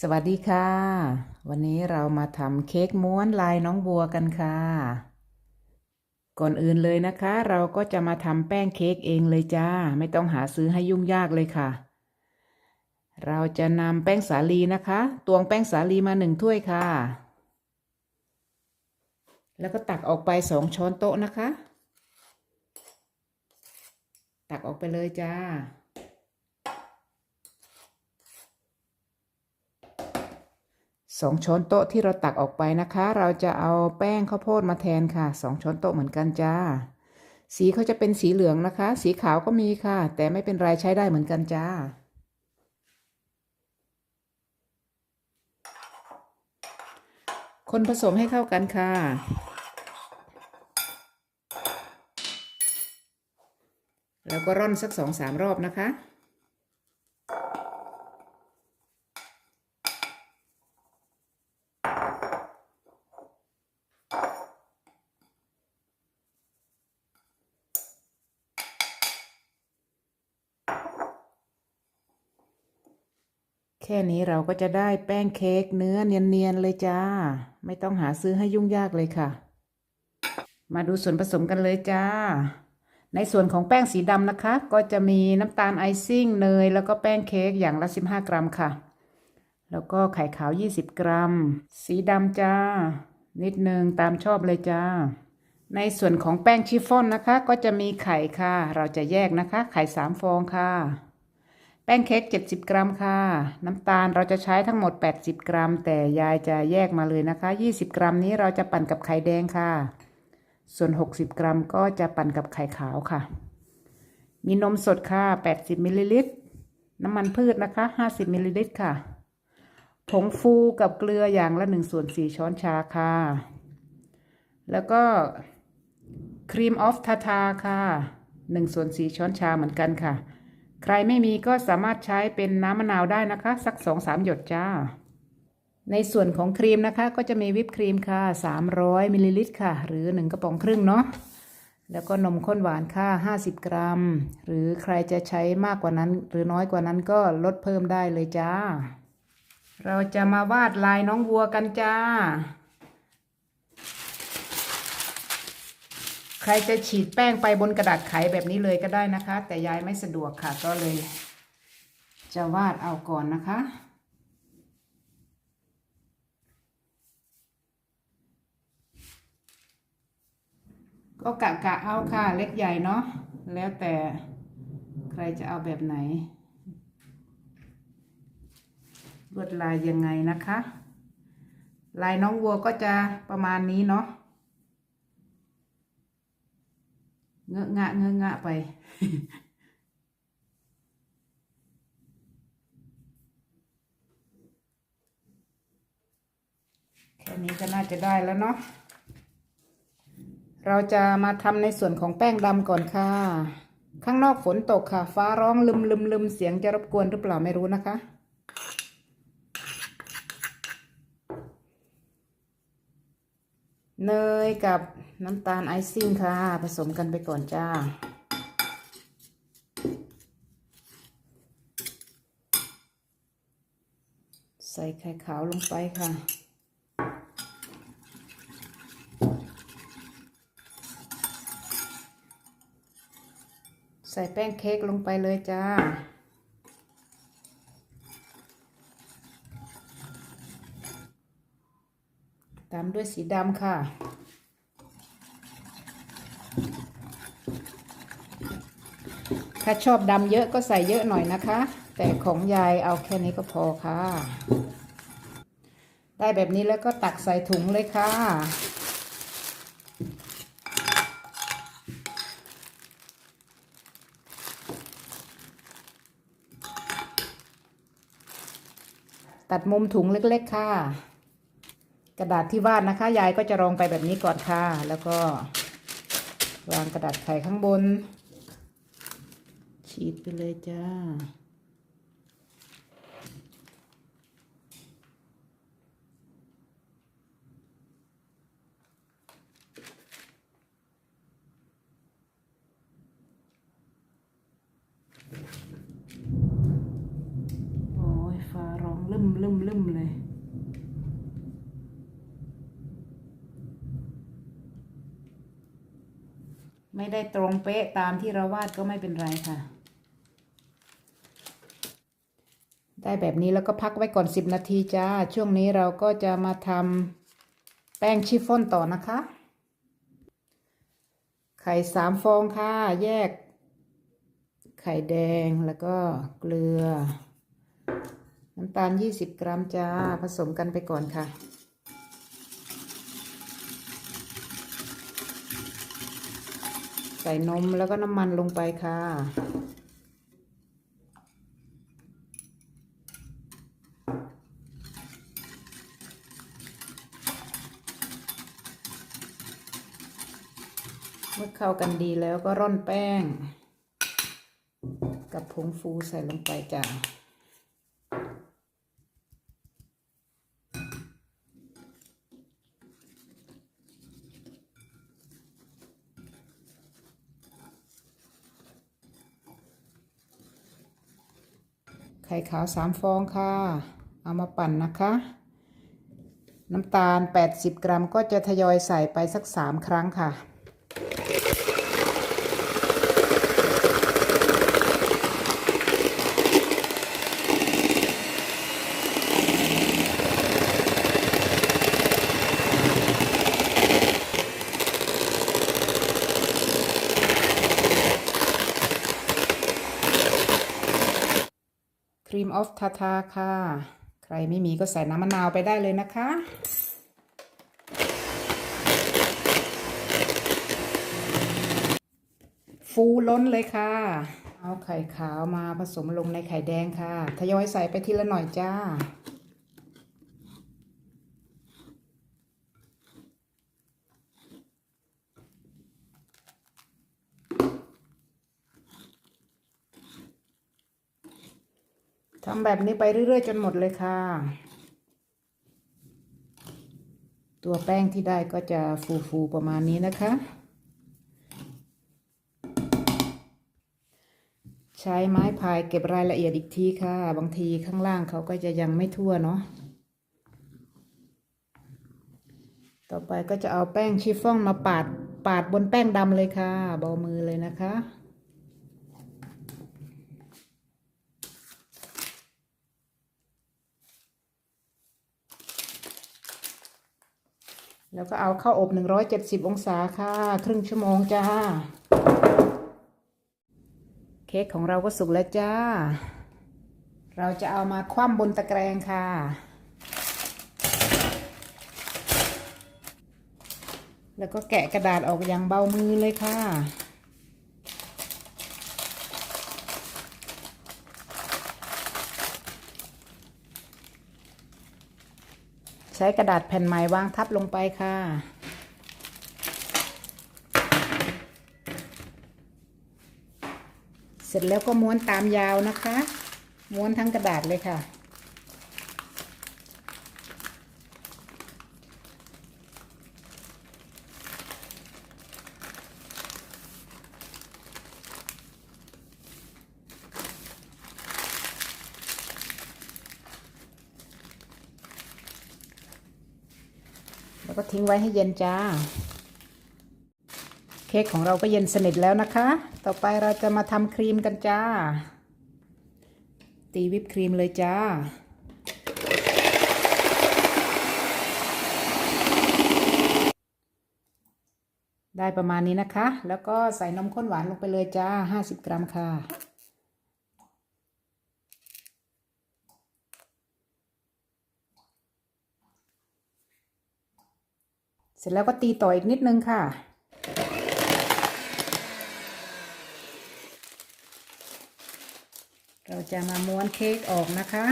สวัสดีค่ะ วันนี้เรามาทำเค้กม้วนลายน้องบัวกันค่ะ ก่อนอื่นเลยนะคะ เราก็จะมาทำแป้งเค้กเองเลยจ้า ไม่ต้องหาซื้อให้ยุ่งยากเลยค่ะ เราจะนำแป้งสาลีนะคะ ตวงแป้งสาลีมาหนึ่งถ้วยค่ะ แล้วก็ตักออกไปสองช้อนโต๊ะนะคะ ตักออกไปเลยจ้า สองช้อนโต๊ะที่เราตักออกไปนะคะ เราจะเอาแป้งข้าวโพดมาแทนค่ะสองช้อนโต๊ะเหมือนกันจ้า สีเขาจะเป็นสีเหลืองนะคะ สีขาวก็มีค่ะ แต่ไม่เป็นไรใช้ได้เหมือนกันจ้า คนผสมให้เข้ากันค่ะแล้วก็ร่อนสักสองสามรอบนะคะ แค่นี้เราก็จะได้แป้งเค้กเนื้อเนียนๆเลยจ้า ไม่ต้องหาซื้อให้ยุ่งยากเลยค่ะ มาดูส่วนผสมกันเลยจ้า ในส่วนของแป้งสีดำนะคะ ก็จะมีน้ำตาลไอซิ่งเนย แล้วก็แป้งเค้กอย่างละ 15 กรัมค่ะ แล้วก็ไข่ขาว 20 กรัม สีดำจ้า นิดนึงตามชอบเลยจ้า ในส่วนของแป้งชิฟฟ่อนนะคะ ก็จะมีไข่ค่ะ เราจะแยกนะคะ ไข่3ฟองค่ะ แป้งเค้ก 70 กรัมค่ะ น้ำตาลเราจะใช้ทั้งหมด 80 กรัม แต่ยายจะแยกมาเลยนะคะ 20 กรัมนี้เราจะปั่นกับไข่แดงค่ะ ส่วน 60 กรัมก็จะปั่นกับไข่ขาวค่ะ มีนมสดค่ะ 80 มิลลิลิตร น้ำมันพืชนะคะ 50 มิลลิลิตรค่ะ ผงฟูกับเกลืออย่างละ1ส่วน4ช้อนชาค่ะ แล้วก็ครีมออฟทาทาค่ะ1ส่วน4ช้อนชาเหมือนกันค่ะ ใครไม่มีก็สามารถใช้เป็นน้ำมะนาวได้นะคะ สักสองสามหยดจ้า ในส่วนของครีมนะคะ ก็จะมีวิปครีมค่ะ 300มิลลิลิตรค่ะ หรือ 1 กระป๋องครึ่งเนาะแล้วก็นมข้นหวานค่ะ 50 กรัม หรือใครจะใช้มากกว่านั้น หรือน้อยกว่านั้นก็ลดเพิ่มได้เลยจ้า เราจะมาวาดลายน้องวัวกันจ้า ใครจะฉีดแป้งไปบนกระดาษไขแบบนี้เลยก็ได้นะคะ แต่ยายไม่สะดวกค่ะก็เลย จะวาดเอาก่อนนะคะ ก็กะกะเอาค่ะเล็กใหญ่เนาะแล้วแต่ใครจะเอาแบบไหนลวดลายยังไงนะคะ ลายน้องวัวก็จะประมาณนี้เนาะ เงอะงะเงอะงะไป แค่นี้ก็น่าจะได้แล้วเนาะเราจะมาทำในส่วนของแป้งดำก่อนค่ะ ข้างนอกฝนตกค่ะ ฟ้าร้องลึมลึมลึมเสียงจะรบกวนหรือเปล่าไม่รู้นะคะ เนยกับน้ำตาลไอซิ่งค่ะ ผสมกันไปก่อนจ้า ใส่ไข่ขาวลงไปค่ะ ใส่แป้งเค้กลงไปเลยจ้า ตามด้วยสีดำค่ะ ถ้าชอบดำเยอะก็ใส่เยอะหน่อยนะคะ แต่ของยายเอาแค่นี้ก็พอค่ะ ได้แบบนี้แล้วก็ตักใส่ถุงเลยค่ะตัดมุมถุงเล็ก ๆ ค่ะ กระดาษที่วาดนะคะ ยายก็จะรองไปแบบนี้ก่อนค่ะ แล้วก็วางกระดาษไขข้างบน ฉีดไปเลยจ้าโอ้ยฟ้าร้องลึมลืมลืมเลย ไม่ได้ตรงเป๊ะตามที่เราวาดก็ไม่เป็นไรค่ะ ได้แบบนี้แล้วก็พักไว้ก่อน 10 นาทีจ้า ช่วงนี้เราก็จะมาทำแป้งชิฟฟ่อนต่อนะคะ ไข่สามฟองค่ะ แยก ไข่แดงแล้วก็เกลือ น้ำตาล 20 กรัมจ้า ผสมกันไปก่อนค่ะ ส่นมแล้วก็น้ำมันลงไปค่ะ เมื่อเข้ากันดีแล้วก็ร่อนแป้ง กับผงฟูใส่ลงไปจ้ะ ไข่ขาวสามฟองค่ะ เอามาปั่นนะคะ น้ำตาล 80 กรัมก็จะทยอยใส่ไปสัก3ครั้งค่ะ ออฟทาทาค่ะ ใครไม่มีก็ใส่น้ำมะนาวไปได้เลยนะคะ ฟูล้นเลยค่ะ เอาไข่ขาวมาผสมลงในไข่แดงค่ะ ทยอยใส่ไปทีละหน่อยจ้า ทำแบบนี้ไปเรื่อยๆ จนหมดเลยค่ะ ตัวแป้งที่ได้ก็จะฟูๆประมาณนี้นะคะ ใช้ไม้พายเก็บรายละเอียดอีกทีค่ะ บางทีข้างล่างเขาก็จะยังไม่ทั่วเนาะต่อไปก็จะเอาแป้งชิฟฟ่องมาปาดปาดบนแป้งดำเลยค่ะ เบามือเลยนะคะ แล้วก็เอาเข้าอบ 170 องศาค่ะ ครึ่งชั่วโมงจ้า เค้กของเราก็สุกแล้วจ้า เราจะเอามาคว่ำบนตะแกรงค่ะ แล้วก็แกะกระดาษออกอย่างเบามือเลยค่ะ ใช้กระดาษแผ่นไม้วางทับลงไปค่ะ เสร็จแล้วก็ม้วนตามยาวนะคะ ม้วนทั้งกระดาษเลยค่ะ ก็ทิ้งไว้ให้เย็นจ้า เค้กของเราก็เย็นสนิทแล้วนะคะ ต่อไปเราจะมาทำครีมกันจ้า ตีวิปครีมเลยจ้าได้ประมาณนี้นะคะ แล้วก็ใส่นมข้นหวานลงไปเลยจ้า 50 กรัมค่ะ ร็จแล้วก็ตีต่ออีกนิดนึงค่ะ เราจะมาม้วนเค้กออกนะคะ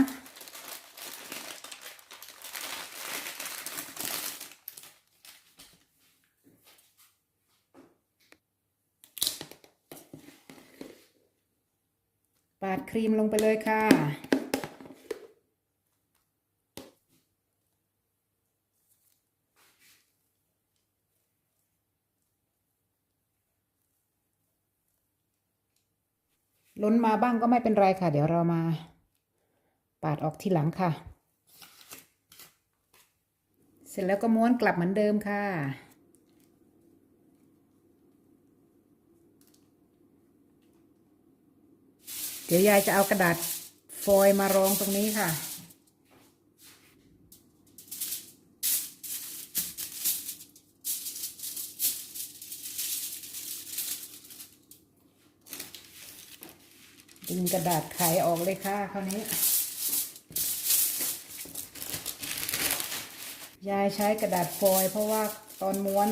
ปาดครีมลงไปเลยค่ะ ล้นมาบ้างก็ไม่เป็นไรค่ะ เดี๋ยวเรามา ปาดออกที่หลังค่ะ เสร็จแล้วก็ม้วนกลับเหมือนเดิมค่ะ เดี๋ยวยายจะเอากระดาษฟอยล์มารองตรงนี้ค่ะ ดึงกระดาษไขออกเลยค่ะคราวนี้ ยายใช้กระดาษฟอยล์เพราะว่าตอนม้วน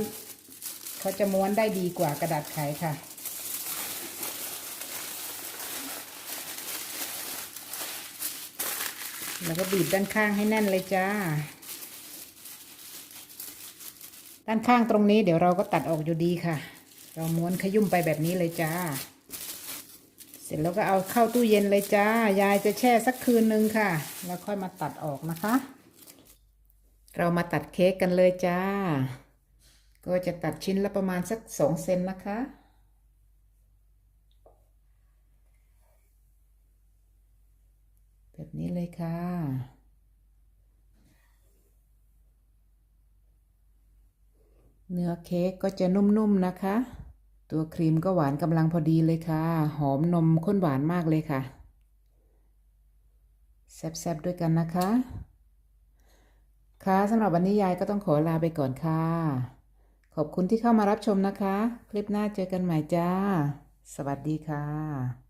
เขาจะม้วนได้ดีกว่ากระดาษไขค่ะแล้วก็บีบด้านข้างให้แน่นเลยจ้า ด้านข้างตรงนี้เดี๋ยวเราก็ตัดออกอยู่ดีค่ะ เราม้วนขยุ่มไปแบบนี้เลยจ้า ร็จแล้วก็เอาเข้าตู้เย็นเลยจ้า ยายจะแช่สักคืนนึงค่ะ แล้วค่อยมาตัดออกนะคะ เรามาตัดเค้กกันเลยจ้า ก็จะตัดชิ้นละประมาณสักสองเซนนะคะแบบนี้เลยค่ะ เนื้อเค้กก็จะนุ่มๆนะคะ ตัวครีมก็หวานกำลังพอดีเลยค่ะ หอมนมข้นหวานมากเลยค่ะ แซ่บๆด้วยกันนะคะ ค่ะสำหรับวันนี้ยายก็ต้องขอลาไปก่อนค่ะ ขอบคุณที่เข้ามารับชมนะคะ คลิปหน้าเจอกันใหม่จ้า สวัสดีค่ะ